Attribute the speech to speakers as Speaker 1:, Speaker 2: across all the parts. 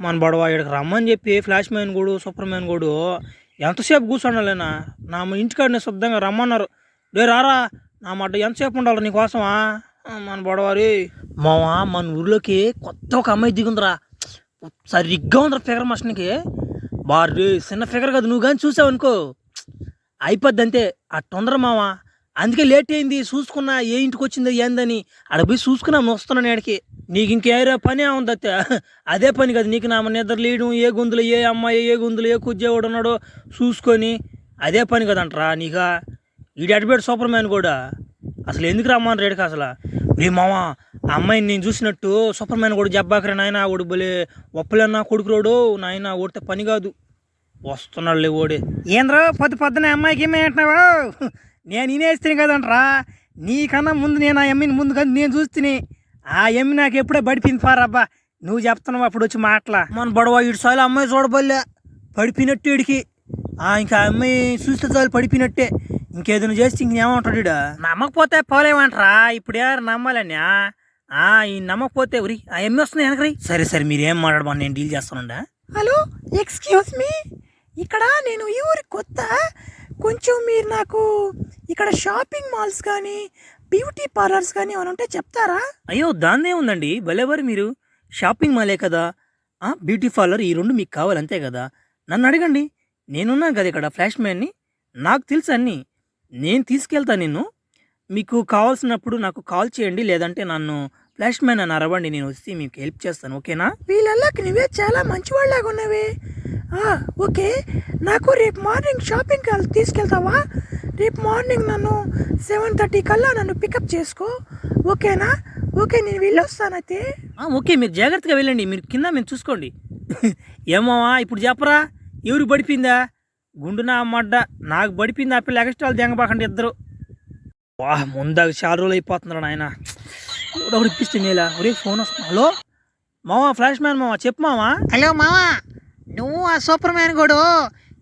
Speaker 1: మన బడవా ఇక్కడికి రమ్మని చెప్పి ఫ్లాష్ మ్యాన్ గోడు సూపర్ మ్యాన్ కూడా ఎంతసేపు కూర్చోండాలేనా? నా ఇంటికాడనే శుద్ధంగా రమ్మన్నారు. రే రారా నా మాట ఎంతసేపు ఉండాలి నీకోసమా మన బడవారి మావా మన ఊర్లోకి కొత్త ఒక అమ్మాయి దిగుందిరా. సరిగ్గా ఉందిరా ఫిగర్ మస్ట్కి బార్రీ చిన్న ఫిగర్ కాదు నువ్వు కానీ చూసావు అనుకో. అయిపోద్ది అంతే. ఆ తొందర అందుకే లేట్ అయింది చూసుకున్నా ఏ ఇంటికి వచ్చిందో ఏందని. అక్కడ పోయి చూసుకున్నా వస్తున్నాను ఆడికి నీకు ఇంకేరా పని ఉంది అత్తే? అదే పని కదా నీకు నా నిద్ర లేయడం ఏ గుందులో ఏ అమ్మాయి ఏ గుందులో ఏ కుజ్జేవాడు ఉన్నాడో చూసుకొని అదే పని కదంటరా నీకా? ఈడు అడ్బేట్ సూపర్ మ్యాన్ కూడా. అసలు ఎందుకు రమ్మని రేడుకి అసలు? రే మామ ఆ అమ్మాయిని నేను చూసినట్టు సూపర్ మ్యాన్ కూడా జబ్బాకరే నాయన ఓడి బలే ఒప్పలేనా కొడుకు రోడు నాయన ఓడితే పని కాదు. వస్తున్నాడులే ఓడి. ఏంద్రో పొద్దు పొద్దున అమ్మాయికి ఏమేంటున్నావు నేను ఇనేస్తాను కదంటరా. నీకన్నా ముందు నేను ఆ అమ్మాయిని ముందు కదా నేను చూస్తుని ఆ ఎమ్మి నాకు ఎప్పుడో పడిపోయింది పారబ్బా నువ్వు చెప్తున్నావు అప్పుడు వచ్చి మాటలా. మన బడవ ఇటు సార్లు అమ్మాయి చూడబోలే పడిపోయినట్టు ఇడికి ఆ ఇంకా ఆ అమ్మాయి చూస్తే చాలు పడిపోయినట్టే ఇంకేదైనా చేస్తే ఇంకేమంటాడు ఈడ? నమ్మకపోతే పోలేమంటారా? ఇప్పుడు ఎవరు నమ్మాలని ఆ ఈ నమ్మకపోతే ఉరి ఆ ఎమ్మె వస్తుంది వెనకరి? సరే సరే మీరేం మాట్లాడమని నేను డీల్ చేస్తానుండా.
Speaker 2: Hello excuse me? ఇక్కడ నేను ఈ ఊరి కొత్త. కొంచెం మీరు నాకు ఇక్కడ షాపింగ్ మాల్స్ కానీ బ్యూటీ పార్లర్స్ కానీ ఏమైనా ఉంటే చెప్తారా?
Speaker 1: అయ్యో దాన్నే ఉందండి. భలేవారు మీరు. షాపింగ్ మాలే కదా. ఆ, బ్యూటీ పార్లర్ ఈ రెండు మీకు కావాలంతే కదా. నన్ను అడగండి. నేనున్నాను కదా ఇక్కడ ఫ్లాష్ మ్యాన్ని. నాకు తెలుసు అన్నీ. నేను తీసుకెళ్తా నిన్ను. మీకు కావాల్సినప్పుడు నాకు కాల్ చేయండి లేదంటే నన్ను ఫ్లాష్ మ్యాన్ అని అరవండి నేను వచ్చి మీకు హెల్ప్ చేస్తాను ఓకేనా?
Speaker 2: వీళ్ళకి నువ్వే చాలా మంచివాళ్ళలాగా ఉన్నవి. ఆ, ఓకే. నాకు రేపు మార్నింగ్ షాపింగ్ తీసుకెళ్తావా? రేపు మార్నింగ్ నన్ను సెవెన్ థర్టీ కల్లా నన్ను పికప్ చేసుకో ఓకేనా? ఓకే నేను వెళ్ళొస్తానైతే.
Speaker 1: ఆ, ఓకే మీరు జాగ్రత్తగా వెళ్ళండి మీరు కింద మేము చూసుకోండి. ఏమోవా ఇప్పుడు చెప్పరా? ఎవరు పడిపోయిందా గుండు నా మడ్డ? నాకు పడిపోయింది ఆ పిల్ల ఎక్స్ట్రాలు దెంగబాకండి ఇద్దరు. వా ముందాక చాలా రోజులు అయిపోతున్నాడు నాయన. ఒకటి ఇప్పిస్తే మేలా ఒరే ఫోన్ వస్తుంది హలో? మావా ఫ్లాష్ మ్యాన్ మావా చెప్పు మావా.
Speaker 2: హలో మావా నువ్వు ఆ సూపర్ మ్యాన్ కూడా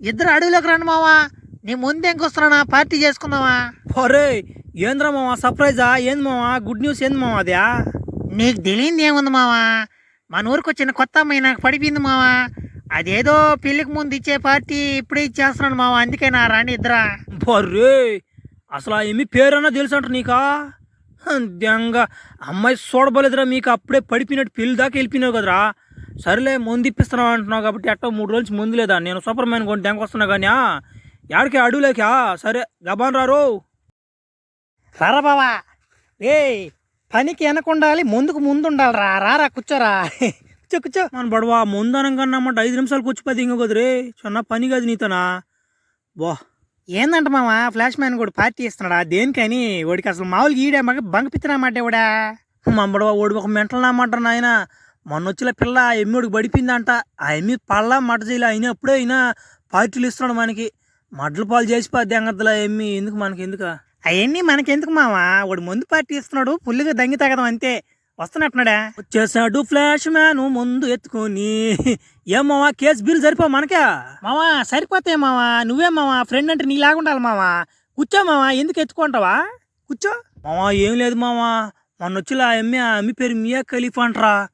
Speaker 2: ఇద్దరు అడవిలోకి రండి మావా. నీ ముందేంకొస్తున్నా పార్టీ చేసుకుందామా?
Speaker 1: ఒరే ఏంద్రా మావా సర్ప్రైజా? ఏంది మావా? గుడ్ న్యూస్ ఏంది మావా అదే?
Speaker 2: నీకు తెలియంది ఏముంది మావా? మన ఊరికి వచ్చిన కొత్త అమ్మాయి నాకు పడిపోయింది మావా. అదేదో పెళ్ళికి ముందు ఇచ్చే పార్టీ ఇప్పుడే ఇచ్చేస్తున్నాను మావా. అందుకే నా రాణి ఇద్దరా.
Speaker 1: బర్రే అసలు ఏమి పేరన్నా తెలుసు అంటారు నీకా? దెంగ అమ్మాయి చూడబోలేదురా మీకు అప్పుడే పడిపోయినట్టు పెళ్ళి దాకా వెళ్ళిపోయినావు కదరా. సరేలే ముందు ఇప్పిస్తున్నావు అంటున్నావు కాబట్టి ఎట్టో మూడు రోజుల ముందు లేదా? నేను సూపర్ మ్యాన్ కొని దెంగ వస్తున్నా కానీ యాడికి అడుగులేకా సరే గబాన్ రారు.
Speaker 2: రారా బావా. ఏ పనికి వెనకుండాలి ముందుకు ముందు ఉండాలి రా రారా కూర్చోరా. కూర్చో కూర్చో.
Speaker 1: మన బడవా ముందు అనగానమాట ఐదు నిమిషాలకు వచ్చి పది ఇంకో కదరే. చిన్న పని కాదు నీతోనా? బా.
Speaker 2: ఏందంట మావా ఫ్లాష్ మ్యాన్ కూడా పార్టీ ఇస్తున్నాడా దేనికని? వాడికి అసలు మామూలుగా ఈడే మగ బంగపిత్తనమాట ఇవిడా మమ్మడు
Speaker 1: మా ఓడి ఒక మెంటలు నామాట నాయన. మొన్నొచ్చిన పిల్ల ఆ ఎమ్మిడికి పడిపోయిందంట. ఆ ఎమ్మి పళ్ళ మట చేయలే అయినప్పుడే అయినా పార్టీలు ఇస్తున్నాడు మనకి. మడ్ల పాలు చేసి పోద్ది అంగద్దులా ఎమ్మి. ఎందుకు మనకి ఎందుకు
Speaker 2: అవన్నీ మనకెందుకు మావా వాడు ముందు పార్టీ ఇస్తున్నాడు పుల్లుగా దంగి తగదాం అంతే. వస్తున్నట్టున్నాడా?
Speaker 1: వచ్చేసాడు ఫ్లాష్ మ్యాన్ ముందు ఎత్తుకొని. ఏమోవా కేసు బిల్ సరిపో మనకే?
Speaker 2: మావా సరిపోతే మావా. నువ్వే మావా ఫ్రెండ్ అంటే నీలాగా ఉండాలి మావా. కూర్చో మావా ఎందుకు ఎత్తుకుంటావా? కూర్చో.
Speaker 1: మావా ఏం లేదు మావా. మొన్న వచ్చి ఆ ఎమ్మి ఆ ఎమ్మి పేరు మియా ఖలీఫా అంటరా.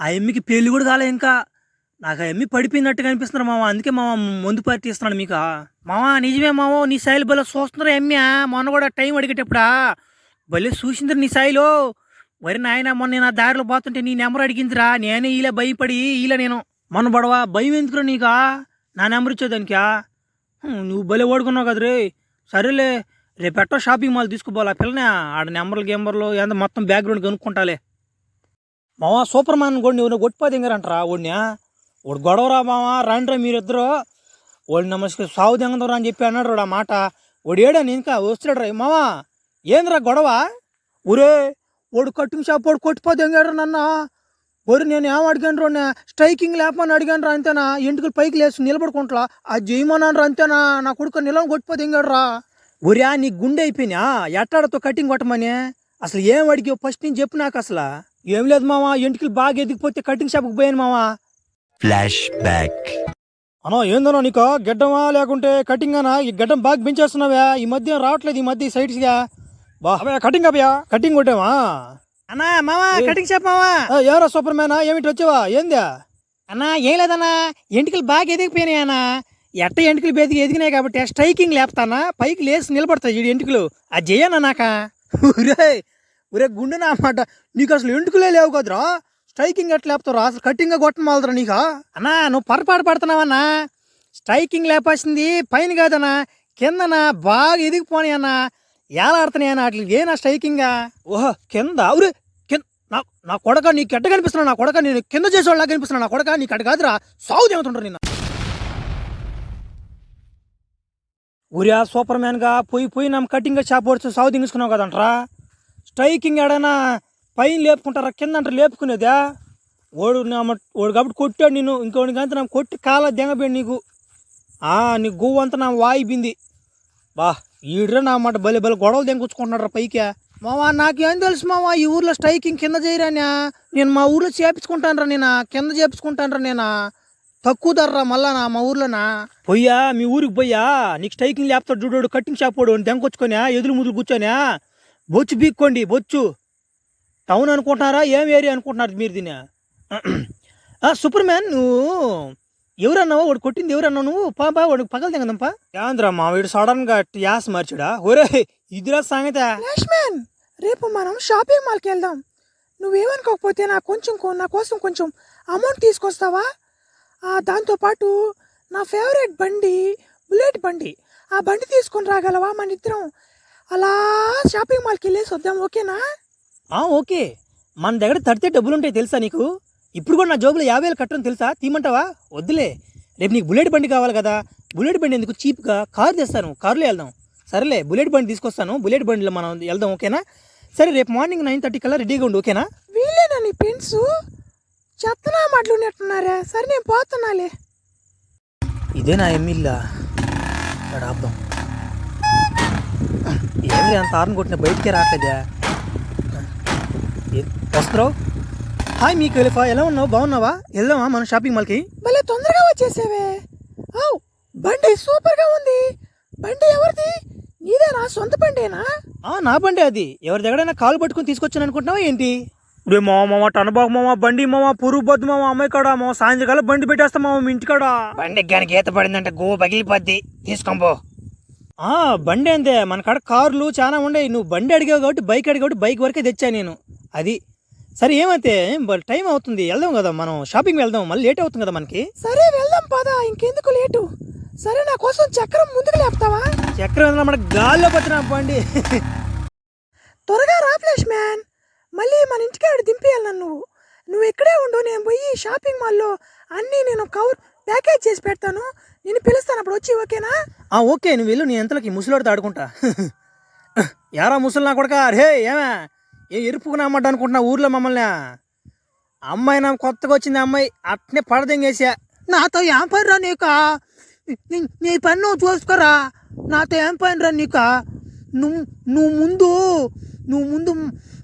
Speaker 1: ఆ ఎమ్మికి పెళ్ళి కూడా కాలే ఇంకా. నాకు ఆ ఎమ్మి పడిపోయినట్టుగా అనిపిస్తున్నారు మావా. అందుకే మావా ముందు పార్టీ ఇస్తున్నాడు మీకు.
Speaker 2: మావా నిజమే మావో. నీ శైలి బల చూస్తున్నారు ఎమ్మె. మొన్న కూడా టైం అడిగేటప్పుడా.
Speaker 1: భలే చూసింది నీ సాయిలో
Speaker 2: వరి నాయన మొన్న నేను ఆ దారిలో పోతుంటే నీ నెంబర్ అడిగిందిరా. నేనే ఇలా భయపడి ఇలా నేను.
Speaker 1: మొన్న బడవా? భయం ఎందుకురా నీకా? నా నెంబర్ ఇచ్చేదానికా? నువ్వు భలే ఓడుకున్నావు కదరే. సరేలే రేపు ఎట్టో షాపింగ్ మాల్ తీసుకుపోవాలి ఆ పిల్లనే? ఆడ నెంబర్లు గేంబర్లు ఎంత మొత్తం బ్యాక్గ్రౌండ్ కనుక్కుంటాలే. మావా సూపర్ మ్యాన్ కూడా నువ్వు గొట్టిపోతే ఇంగారంటరా ఓడినా? వాడు గొడవరా మావా? రండిరా మీరిద్దరు? వాడు నమస్కారం సావు దింగదరా అని చెప్పి అన్నాడు ఆ మాట. వాడు నేను ఇంకా వస్తున్నాడు రా మావా ఏందిరా గొడవ? ఒరే వాడు కటింగ్ షాప్ వాడు కొట్టిపోతే ఎంగాడు నన్న? ఒరి నేను ఏం అడిగాను రా స్ట్రైకింగ్ లేపమని అడిగాను రా అంతేనా? ఎంటుకలు పైకి లేచి నిలబడుకుంటా అది చేయమన్నాను రా అంతేనా? నా కొడుకు నిలవని కొట్టిపోతే ఎంగాడు రా ఒరియా నీ గుండె అయిపోయినా? ఎట్టాడతో కటింగ్ కొట్టమని? అసలు ఏం అడిగావు? ఫస్ట్ నేను చెప్పు నాకు అసలు. ఏం లేదు మావా ఎంటుకలు బాగా ఎదిగిపోతే కటింగ్ షాప్కి పోయాను మావా.
Speaker 3: Flashback.
Speaker 1: అనో ఏందనో నీకు? గడ్డమా లేకుంటే కటింగ్ అనా ఈ గడ్డం బాగా పెంచేస్తున్నావా. ఈ మధ్య రావట్లేదు ఈ మధ్య సైడ్స్గా బా అబ్బాయి కటింగ్ అబ్బాయా కటింగ్ కొట్టావా?
Speaker 2: అన్నా మావా కటింగ్ షాప్ మావా?
Speaker 1: ఎవరా సూపర్ మ్యానా ఏమిటి వచ్చావా? ఏందా? అన్నా ఏం లేదన్నా. ఎంటికలు బాగా ఎదిగిపోయినాయి అన్న. ఎట్ట ఎంటికలు బెదిగి ఎదిగినాయి కాబట్టి స్ట్రైకింగ్ లేపుతానా? పైకి లేచి నిలబడతాయి ఈ ఎంటికలు. అది చేయనా నాక? ఒరే ఒరే గుండె నా మాట. నీకు అసలు ఎంటుకలే లేవు కదరా? స్ట్రైకింగ్ ఎట్లా లేపుతారా అసలు కట్టింగ్ కొట్టమాలరా నీకా? అన్నా నువ్వు పొరపాటు పడుతున్నావన్నా. స్ట్రైకింగ్ లేపాల్సింది పైన కాదన్నా. కిందనా? బాగా ఎదిగిపోని అన్న. ఏలాడుతున్నాయని అన్న అట్లా ఏనా స్ట్రైకింగా ఓహో కింద. అవురే కింద నా నా కొడక నీకు ఎట్ట కనిపిస్తున్నా? నా కొడక నేను కింద చేసేవాళ్ళ కనిపిస్తున్నా? నా కొడక నీకు అటు కాదురా. సాగు దేముతుంటారు నిన్న. ఊరియా సూపర్ మ్యాన్గా పోయి పోయి నమ్మ కటింగ్ షాప్ వచ్చి సాగు దింగుసుకున్నావు కదంటరా. స్ట్రైకింగ్ ఏడైనా పైన లేపుకుంటారా? కింద అంటారు లేపుకునేదా? ఓడు నా ఓడు కాబట్టి కొట్టాడు నేను ఇంకోటి గంట నా కొట్టి కాల దెంగపోయాడు నీకు. ఆ నీ గువ్వ అంతా నా వాయిబింది బా ఈడ్రా నా మాట బలి బలి గొడవలు దెంకొచ్చుకుంటున్నాడు పైకే. మావా నాకేం తెలుసు మావా ఈ ఊర్లో స్ట్రైకింగ్ కింద చేయరానా? నేను మా ఊర్లో చేపించుకుంటానరా నేను? కింద చేపించుకుంటానరా నేను? తక్కువ ధరరా మళ్ళా నా మా ఊర్లోనా? పోయ్యా మీ ఊరికి పోయ్యా. నీకు స్ట్రైకింగ్ లేపుతాడు చూడోడు కట్టింగ్ షాప్ వాడు దెంకొచ్చుకోనా ఎదురు ముదురు కూర్చోనా బొచ్చు బీక్కోండి బొచ్చు. టౌన్ అనుకుంటున్నారా? ఏం ఏరియా అనుకుంటున్నారు మీరు దీన్ని? సూపర్ మ్యాన్ నువ్వు ఎవరన్నావా వాడు కొట్టింది ఎవరన్నావు నువ్వు? పా బా వాడికి పగలు తెగదమ్మా యాంద్రా మా వీడు సడన్గా యాస్ మార్చాడా? ఒరే ఇదిరా సంగతి.
Speaker 2: మ్యాన్ రేపు మనం షాపింగ్ మాల్కి వెళ్దాం. నువ్వేమనుకోకపోతే నా కొంచెం కొ- నా కోసం కొంచెం అమౌంట్ తీసుకొస్తావా? ఆ, దాంతోపాటు నా ఫేవరెట్ బండి బుల్లెట్ బండి ఆ బండి తీసుకొని రాగలవా మన ఇద్దరం? అలా షాపింగ్ మాల్కి వెళ్ళేసి వద్దాం ఓకేనా?
Speaker 1: ఆ ఓకే. మన దగ్గర తడితే డబ్బులు ఉంటాయి తెలుసా నీకు? ఇప్పుడు కూడా నా జోబులో యాభై వేలు కట్టడం తెలుసా? తీమంటావా వద్దులే. రేపు నీకు బుల్లెట్ బండి కావాలి కదా. బుల్లెట్ బండి ఎందుకు? చీప్గా కారు తెస్తాను. కారులో వెళ్దాం. సరేలే బుల్లెట్ బండి తీసుకొస్తాను. బుల్లెట్ బండిలో మనం వెళ్దాం ఓకేనా? సరే రేపు మార్నింగ్ నైన్ థర్టీ కల్లా రెడీగా ఉండు ఓకేనా?
Speaker 2: వీళ్ళేనా నీ ఫ్రెండ్స్ చెత్తనా మాటలున్నట్టున్నారే సరే నేను పోతున్నాలే.
Speaker 1: ఇదే నా ఎమ్మిల్లా? ఇక్కడ ఆపుదాం. ఏంది అంత ఆరుని కొట్టిన బయటికే రావట్లేదా. ఏ- వస్తున్నావు హాయ్ మీకు ఎలిఫా ఎలా ఉన్నావు? బాగున్నావా? వెళ్దామా మన షాపింగ్ మాల్కి
Speaker 2: భలే తొందరగా వచ్చేసేవే. ఔ బండి సూపర్గా ఉంది. బండి ఎవరిది? నీదేనా సొంత బండేనా?
Speaker 1: ఆ, నా బండి అది. ఎవరి దగ్గరైనా కాలు పట్టుకుని తీసుకొచ్చాను అనుకుంటున్నావా ఏంటి? రే మామ మామ టనబాకు మామ బండి మామ పురుగు బద్దు మామ అమ్మాయి కాడ మామ సాయంత్రకాలం బండి పెట్టేస్తా మామ మీ ఇంటికాడ
Speaker 4: బండి గానికి ఈత పడిందంటే గో పగిలిపోద్ది. తీసుకోంపో
Speaker 1: ఆ బండి అంతే మన కాడ కార్లు చాలా ఉండేవి నువ్వు బండి అడిగావు కాబట్టి బైక్ అడిగావు కాబట్టి బైక్ వరకే తెచ్చా నేను. అది సరే ఏమైతే టైం అవుతుంది వెళ్దాం కదా మనం షాపింగ్ వెళ్దాం మళ్ళీ లేట్ అవుతుంది కదా మనకి.
Speaker 2: సరే వెళ్దాం పదా ఇంకెందుకు లేటు? సరే నా కోసం చక్రం ముందుకు లేపుతావా?
Speaker 1: చక్రం ఏదైనా మన గాల్లో పట్టిన బండి
Speaker 2: త్వరగా రా ఫ్లాష్ మ్యాన్ మళ్ళీ మన ఇంటికాడ దింపేయాలి నన్ను నువ్వు. ఇక్కడే ఉండు నేను పోయి షాపింగ్ మాల్లో అన్నీ నేను కవర్ ప్యాకేజ్ చేసి పెడతాను. నేను పిలుస్తాను అప్పుడు వచ్చి ఓకేనా?
Speaker 1: ఆ ఓకే నువ్వు వెళ్ళు నేను ఎంతలోకి ముసలివాడితో ఆడుకుంటా. యారా ముసలి నా కొడక? రే ఏమే? ఏ ఎరుపుకున్నామడ్డ అనుకుంటున్నా ఊర్లో మమ్మల్ని? అమ్మాయి నా కొత్తగా వచ్చింది అమ్మాయి అట్నే పడదెంగేసా. నాతో ఏం పని రా నీక? నీ- నీ పని నువ్వు చూసుకోరా? నాతో ఏం పని రా నీక? నువ్వు నువ్వు ముందు నువ్వు ముందు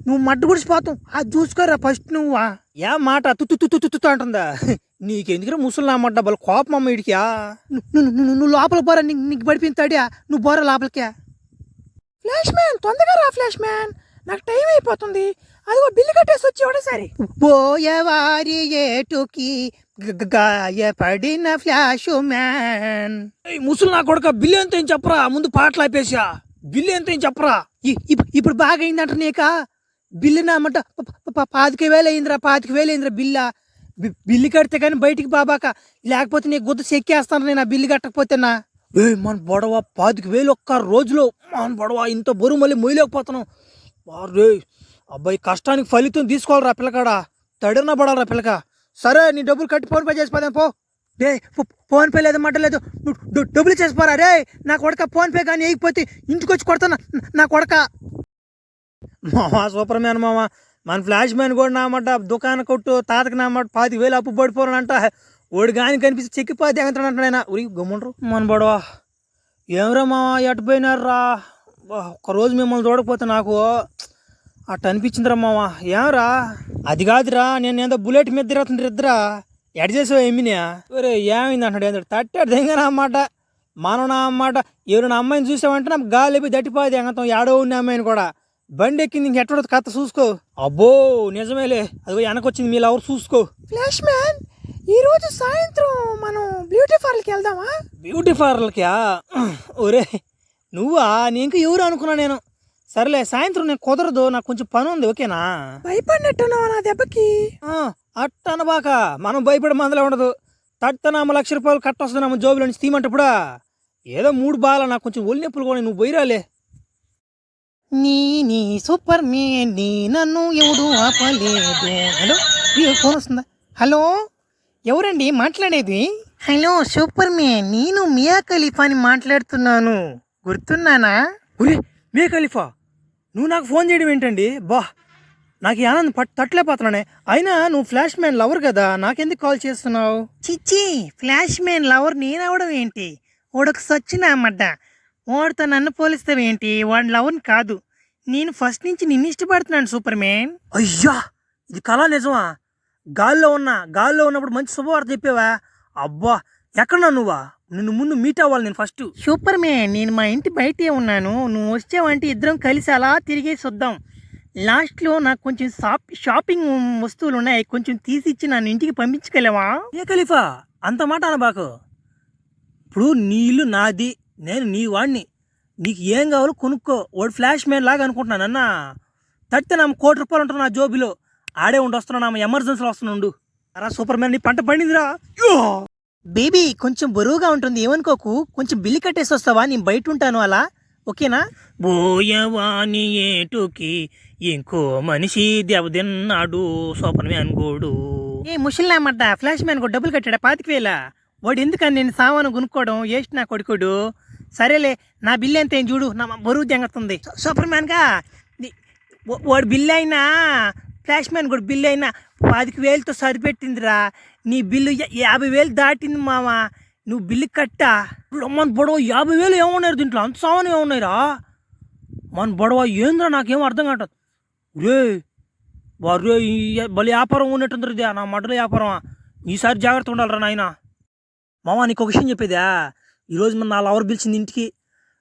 Speaker 1: నువ్వు మడ్డు గుడిసిపోతావు అది చూసుకోరా ఫస్ట్ నువ్వు. ఏ మాట తుత్తు తుత్తు తుత్తు అంటుందా? నీకెందుకురా ముసలి నా మాట డబ్బులు కోపం అమ్మ ఇడికా నువ్వు నువ్వు నువ్వు లోపల పోరా నీకు నీకు పడిపోయింది నువ్వు పోరా లోపలికే.
Speaker 2: ఫ్లాష్ మ్యాన్ తొందరగా రా ఫ్లాష్ మ్యాన్ నాకు టైం అయిపోతుంది. అదిగో బిల్లు కట్టేసి వచ్చి ఒకటేసారి.
Speaker 1: పోయేవారి ఏటుకి గాయపడిన ఫ్లాష్ మ్యాన్. ముసలి నా కొడుక బిల్లు ఎంత ఏం చెప్పరా? ముందు పాటలు ఆపేసా. బిల్లు ఎంత ఏం చెప్పరా? ఇప్పుడు బాగా అయిందంట నీక? బిల్లు నామంట పాతిక వేలు అయిందిరా పాతిక వేలు అయిందిరా బిల్లా. బిల్లు కడితే కానీ బయటికి బాబాక. లేకపోతే నీకు గుద్ద చెక్కేస్తాను నేను ఆ బిల్లు కట్టకపోతేనా ఏ మన బొడవ పాతిక వేలు ఒక్క రోజులో. మన బొడవ ఇంత బరువు మళ్ళీ మొయ్యలేకపోతున్నాం. రే అబ్బాయి కష్టానికి ఫలితం తీసుకోవాలిరా పిల్లకాడ. తడిన పడాలరా పిల్లక. సరే నీ డబ్బులు కట్టి ఫోన్ పే చేసిపోదాం పో. డే ఫో- ఫోన్ పే లేదు మాట లేదు. డబ్బులు చేసిపోరా రే నా కొడక ఫోన్ పే కానీ వేయకపోతే ఇంటికి వచ్చి కొడతాను? నా కొడక. మామా సూపర్ మ్యాన్ మామ మన ఫ్లాష్ మ్యాన్ కూడా నామాట దుకాణ కొట్టు తాతకి నామాట పాతి వేలు అప్పు పడిపోరానంట ఓడి గాని కనిపిస్తే చెక్కిపోతే ఎగతాడంటాడు ఆయన. ఉరి గమ్ముండ్రు. మన బడవా. ఏమరా మామ ఎటు పోయినారా ఒక్కరోజు మిమ్మల్ని చూడకపోతే నాకు అట్ట అనిపించిందిరా మామ. ఏమరా? అది కాదురా నేను ఏదో బుల్లెట్ మీద తిరుగుతుంది ఇద్దరా? ఎడ్ చేసావు ఏమినా? ఒరే ఏమైంది అంటాడు ఏంటంటే తట్టాడు దింగనా అన్నమాట మనం నా అన్నమాట ఎవరైనా అమ్మాయిని చూసావంటే నాకు గాలి లేపి దట్టిపోయింది ఎంగతం ఏడో ఉన్న అమ్మాయిని కూడా. బండి ఎక్కింది ఇంక ఎట్టడో కథ చూసుకో. అబ్బో నిజమేలే. అదిగో వెనకొచ్చింది మీ ఎవరు చూసుకో.
Speaker 2: ఫ్లాష్ మ్యాన్ ఈరోజు సాయంత్రం మనం బ్యూటీ పార్లర్కి వెళ్దామా?
Speaker 1: బ్యూటీ పార్లర్కా? ఒరే నువ్వా? నీకు ఎవరు అనుకున్నా నేను. సరేలే సాయంత్రం నేను కుదరదు నాకు కొంచెం పని ఉంది ఓకేనా?
Speaker 2: భయపడినట్టున్నావు నా దెబ్బకి?
Speaker 1: అట్టనబాక మనం భయపడే మందులే ఉండదు. తట్టనామ లక్ష రూపాయలు కట్టొస్తున్నాము జోబులో నుంచి తీమంటప్పుడా ఏదో మూడు బాల నాకు కొంచెం ఒళ్ళి నొప్పులు కొని నువ్వు పోయిరాలే నీ నీ సూపర్ మే నీ నన్ను ఎవడు ఆపలేదు. హలో ఫోన్ వస్తుందా? హలో ఎవరండి మాట్లాడేది? హలో సూపర్ మీ నేను మియా ఖలీఫాని మాట్లాడుతున్నాను. గుర్తున్నానా? ఒరే మియా ఖలీఫా నువ్వు నాకు ఫోన్ చేయడం ఏంటండి? బా నాకు ఈ ఆనందం పట్ తట్టలేకపోతున్నానే. అయినా నువ్వు ఫ్లాష్ మ్యాన్ లవర్ కదా నాకెందుకు కాల్ చేస్తున్నావు? చిచ్చి ఫ్లాష్ మ్యాన్ లవర్ నేను అవడం ఏంటి? వాడొక సచ్చిన అమ్మడ్డ వాడితో నన్ను పోలిస్తావేంటి వాడి లవర్ని కాదు. నేను ఫస్ట్ నుంచి నిన్ను ఇష్టపడుతున్నాను సూపర్ మ్యాన్. అయ్యా ఇది కళ నిజమా? గాల్లో ఉన్నా గాల్లో ఉన్నప్పుడు మంచి శుభవార్త చెప్పావా? అబ్బా ఎక్కడున్నా నువ్వా? నిన్ను ముందు మీట్ అవ్వాలి నేను ఫస్ట్ సూపర్ మ్యాన్ నేను మా ఇంటి బయటే ఉన్నాను. నువ్వు వచ్చావంటే ఇద్దరం కలిసి అలా తిరిగేసి వద్దాం లాస్ట్లో నాకు కొంచెం షాప్ షాపింగ్ వస్తువులు ఉన్నాయి. కొంచెం తీసిచ్చి నన్ను ఇంటికి పంపించగలవా? ఏ ఖలీఫా? అంత మాట అనబాకు. ఇప్పుడు నీ ఇల్లు నాది. నేను నీ వాడిని నీకు ఏం కావాలో కొనుక్కో. వాడు ఫ్లాష్ మ్యాన్ లాగా అనుకుంటున్నాను అన్న తడితే నా కోటి రూపాయలు ఉంటాను నా జోబిలో. ఆడే ఉండి వస్తున్నాను నా ఎమర్జెన్సీలో వస్తున్నాడు అరా సూపర్ మ్యాన్ నీ పంట పండిందిరా. బేబీ కొంచెం బరువుగా ఉంటుంది. ఏమనుకోకు? కొంచెం బిల్లు కట్టేసి వస్తావా నేను బయట ఉంటాను అలా. ఓకేనా? బోయవాని ఏటుకి ఇంకో మనిషి దెబ్బతిన్నాడు. సూపర్ మ్యాన్ గోడు. ఏ ముషిల్లామడ్డ ఫ్లాష్ మ్యాన్ కూడా డబ్బులు కట్టాడా పాతిక వేల? వాడు ఎందుకని నేను సామాను కొనుక్కోవడం? ఏస్ట్ నా కొడుకుడు. సరేలే నా బిల్లు ఎంత ఏం చూడు. నా బరువు జంగతుంది. సూపర్ మ్యాన్గా వాడు బిల్లు అయినా ఫ్లాష్ మ్యాన్ కూడా బిల్లు అయినా పాతిక వేలతో సరిపెట్టిందిరా. నీ బిల్లు యాభై వేలు దాటింది మామ నువ్వు బిల్లు కట్టా. మన బొడవ యాభై వేలు ఏమన్నారు దీంట్లో? అంత సామాను ఏమున్నాయిరా మన బొడవ ఏంద్రా? నాకేం అర్థం కావట్లేదు. రే వారు భలే వ్యాపారం ఉన్నట్టుందిరా నా మడ్డల వ్యాపారం ఈసారి జాగ్రత్త ఉండాలిరా నాయన. మామ నీకు ఒక విషయం చెప్పేదా ఈరోజు మన నా అవర్ పిలిచింది ఇంటికి.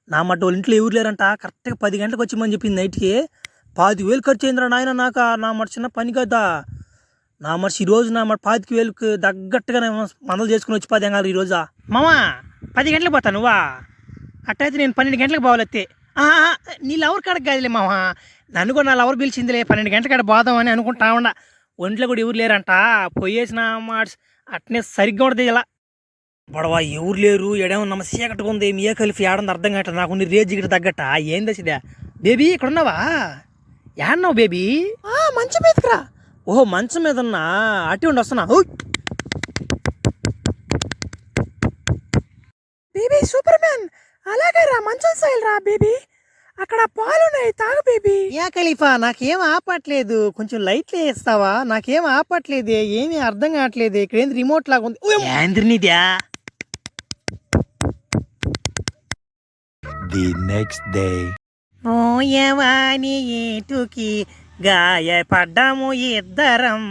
Speaker 1: నా మడ్డ వాళ్ళ ఇంట్లో ఎవరు లేరంట. కరెక్ట్గా పది గంటలకు వచ్చిమని చెప్పింది నైట్కి. పాతి వేలు ఖర్చు అయిందిరా నాయన నాకు నా మట చిన్న పని కదా. నా మనిషి ఈరోజు నా మట పాతిక వేలకు తగ్గట్టుగా మందలు చేసుకుని వచ్చి పది ఎంగాలి ఈరోజా మామా పది గంటలకు పోతా నువ్వా? అట్టయితే నేను పన్నెండు గంటలకు పోవాలత్తే. నీ లవర్ కాడకి కాదులే మామ. నన్ను కూడా నా లవర్ పిలిచిందిలే పన్నెండు గంటల కాడ పోదామని అనుకుంటా ఉండా ఒంట్లో కూడా ఎవరు లేరంట? పోయేసిన మాట అట్నే సరిగ్గా ఉండదు ఇలా. బడవా ఎవరు లేరు? ఎడేమో నమ్మ చీకట్టుగా ఉంది. మీ ఏ కలిపి ఏడంది అర్థం కావట్లేదు. నాకు నీ రేజ్ ఇక్కడ తగ్గట్ట? ఏం దశదా బేబీ ఇక్కడ ఉన్నావా ఏడన్నావు బేబీ?
Speaker 2: ఆ మంచి మీదకి రా.
Speaker 1: ఓహో మంచం మీద ఉన్నా అట్టి ఉండి వస్తున్నా.
Speaker 2: బేబీ సూపర్ మ్యాన్ అలాగే రా మంచం సైల్ రా బేబీ. అక్కడ పాలున్నాయి తాగు బేబీ.
Speaker 1: యా ఖలీఫా నాకేం ఆపట్లేదు. కొంచెం లైట్లు వేస్తావా నాకేం ఆపట్లేదే ఏమీ అర్థం కావట్లేదు. ఇక్కడ ఏంది రిమోట్ లాగా ఉంది. ఏంద్రినిద్యా
Speaker 3: The next day.
Speaker 1: పోయవాని ఏటుకి గాయపడ్డాము ఇద్దరం.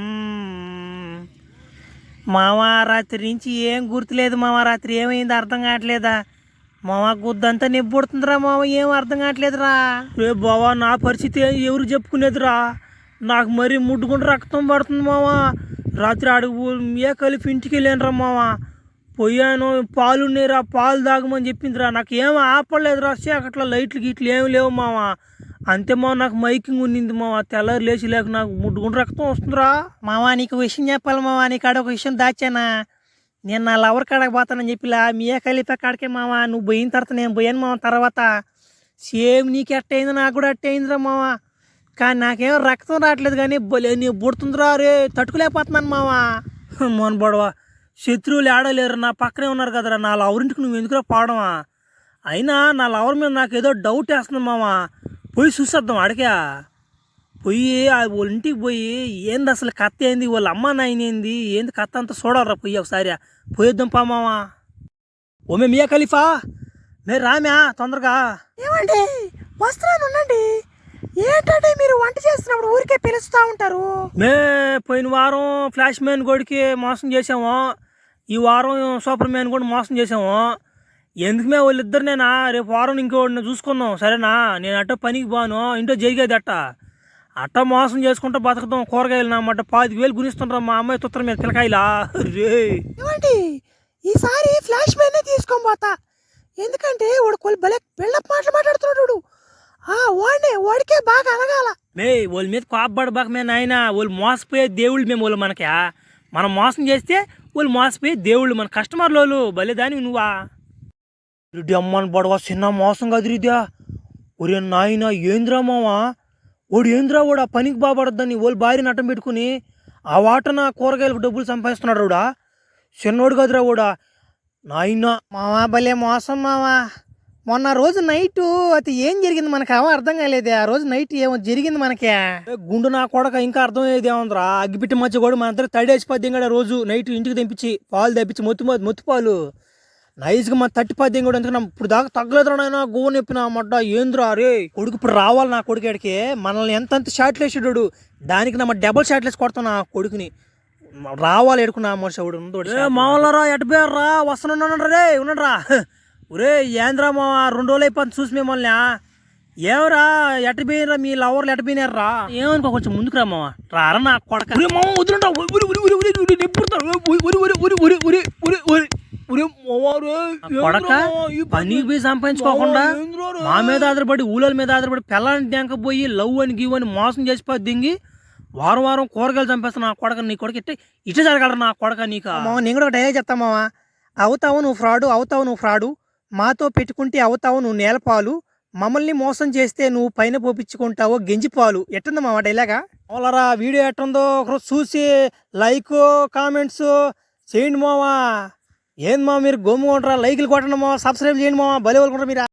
Speaker 1: మావా రాత్రి నుంచి ఏం గుర్తులేదు మావా రాత్రి ఏమైంది? అర్థం కావట్లేదా? మామ గుద్దంతా నిబ్బుడుతుందిరా మామ ఏం అర్థం కావట్లేదురా? రే బావా నా పరిస్థితి ఎవరు చెప్పుకునేదిరా? నాకు మరి ముడ్డుకుంటూ రక్తం పడుతుంది మామ రాత్రి అడుగు ఏ కలిపి ఇంటికి వెళ్ళానురా మామ పోయాను పాలు పాలు తాగమని చెప్పిందిరా. నాకు ఏం ఆపలేదురా అక్కడ లైట్లు గిట్లు ఏమి లేవు మామ అంతే మామ నాకు మైకింగ్ ఉన్నింది మామ తెల్లారి లేచి లేక నాకు ముడ్డుకుంటూ రక్తం వస్తుందిరా. మామ నీకు విషయం చెప్పాలి మామ నీ కాడ ఒక విషయం దాచానా? నేను నా లవర్ కాడకి పోతానని చెప్పిలా మీ కలిపే కాడికే మామ నువ్వు పోయిన తర్వాత నేను పోయాను మామ తర్వాత. సేమ్ నీకు ఎట్టయింది నాకు కూడా అట్టయిందిరా మామ కానీ నాకేం రక్తం రావట్లేదు కానీ నీ బుడుతుందిరా రే తట్టుకోలేకపోతున్నాను మామ మోన్ బొడవా శత్రువులు ఆడలేరు నా పక్కనే ఉన్నారు కదరా నా లవరింటికి నువ్వు ఎందుకురా పాడవా? అయినా నా లవర్ మీద నాకు ఏదో డౌట్ వేస్తుంది మామ పోయి చూసేద్దాం అడిగా పోయి ఆ వాళ్ళ ఇంటికి పోయి ఏంది అసలు కథ ఏంది? వాళ్ళ అమ్మ నాయన ఏంది? ఏంది కథ అంతా చూడాలరా పోయి ఒకసారి. పోయిద్దాం పా మామ. ఓమే మియా ఖలీఫా. మే రామ్యా తొందరగా.
Speaker 2: ఏమండి? వస్తున్నాను ఉండండి. ఏంటంటే మీరు వంట చేస్తున్నప్పుడు ఊరికే పిలుస్తూ ఉంటారు?
Speaker 1: మే పోయిన వారం ఫ్లాష్ మ్యాన్ గోడికి మోసం చేసాము ఈ వారం సూపర్ మ్యాన్ కూడా మోసం చేసాము ఎందుకు మే వాళ్ళిద్దరినేనా రేపు వారం ఇంకోడిని చూసుకుందాం. సరేనా? నేను అట్ట పనికి పోను. ఇంట్లో జరిగేది అట్ట. అట్ట మోసం చేసుకుంటూ బతుకుతాం కూరగాయలు నామాట పాతిక వేలు గునిస్తుంటారా మా అమ్మాయి తుత్తర మీద పిల్లకాయలా
Speaker 2: ఏమండి? ఈసారి ఫ్లాష్ మ్యాన్ తీసుకొని పోతా. ఎందుకంటే వాడు కొన్ని భలే బిల్డప్ మాటలు మాట్లాడుతున్నాడు. ఆ వాడినే వాడికే బాగా అనగాల
Speaker 1: మే వాళ్ళ మీద కోపబడి బాకమే నాయన. వాళ్ళు మోసపోయే దేవుళ్ళు మేము వాళ్ళు మనకి మనం మోసం చేస్తే వాళ్ళు మోసపోయే దేవుళ్ళు మన కస్టమర్లు వాళ్ళు. భలే దాని నువ్వా? రెడ్డి అమ్మని బడవా చిన్న మోసం కదిరిద్యా ఒరే నాయన ఏంద్రా మావా? ఓడు ఏంద్రా వాడు ఆ పనికి బాబడద్దని వాళ్ళు భార్యని అడ్డం పెట్టుకుని ఆ వాటన కూరగాయలకు డబ్బులు సంపాదిస్తున్నాడు వాడా చిన్నోడు కదిరా వాడా నాయనా.
Speaker 2: మావా భలే మోసం మావా. మొన్న రోజు నైట్ అది ఏం జరిగింది మనకు ఏమో అర్థం కాలేదే. ఆ రోజు నైట్ ఏమో జరిగింది మనకే.
Speaker 1: గుండు నా కొడక ఇంకా అర్థం అయ్యేది ఏముందిరా? అగ్గిపెట్టి మధ్య కూడా మన అందరూ తడేసిపోద్ది కూడా రోజు నైట్ ఇంటికి తెప్పించి పాలు తెప్పించి మొత్తి పాలు నైస్గా మన థర్టీ ఫైవ్ కూడా ఎందుకంటే ఇప్పుడు దాకా తగ్గలేదు నాయన గో నొప్పిన మడ్డ ఏంద్రా రే కొడుకు ఇప్పుడు రావాలి నా కొడుకు ఎడికి మనల్ని ఎంతంత షాట్లు వేసాడు దానికి నా డబుల్ షాట్లు వేసి నా కొడుకుని రావాలి ఎడుకున్నా మనుషుడు మామూలు రా ఎటుపోయారు రా వస్తున్నాడు రే ఉన్నాడు ఒరే ఏంద్రా మా రెండు రోజులు అయిపోతుంది చూసి మిమ్మల్ని ఏమరా ఎటబీనరా మీ లవర్లు రా ఏమనుకో కొంచెం ముందుకు రా మావా రారా నా కొడక ఉరి మామ ఉరి ఉరి ఉరి ఉరి ఉరి నిప్పుడుతా ఉరి ఉరి ఉరి ఉరి ఉరి ఉరి ఉరి కొడక పనికి పోయి సంపాదించుకోకుండా మా మీద ఆధారపడి ఊళ్ళ మీద ఆధారపడి పిల్లని ట్యాంక పోయి లవ్ అని గివ్ అని మోసం చేసిపోయి దింగి వారం వారం కూరగాయలు చంపేస్తా నా కొడక నీ కొడక ఇట్టే ఇట్టే జరగలరా నా కొడక నీకు.
Speaker 2: నేను కూడా ఒక డైలాగ్ చెప్తా మావా అవుతావు నువ్వు ఫ్రాడు అవుతావు నువ్వు ఫ్రాడు. మాతో పెట్టుకుంటే అవుతావు నువ్వు నేలపాలు. మమ్మల్ని మోసం చేస్తే నువ్వు పైన పోపించుకుంటావు గెంజిపాలు. ఎట్టుంది మావా డైలాగా?
Speaker 1: వాళ్ళరా వీడియో ఎట్టుందో ఒకరోజు చూసి లైక్ కామెంట్స్ చేయండి మావా ఏంది మా మీరు గమ్ము కొంటారా లైక్లు కొట్టండి మా సబ్స్క్రైబ్ చేయండి మా బలి వాళ్ళు మీరు.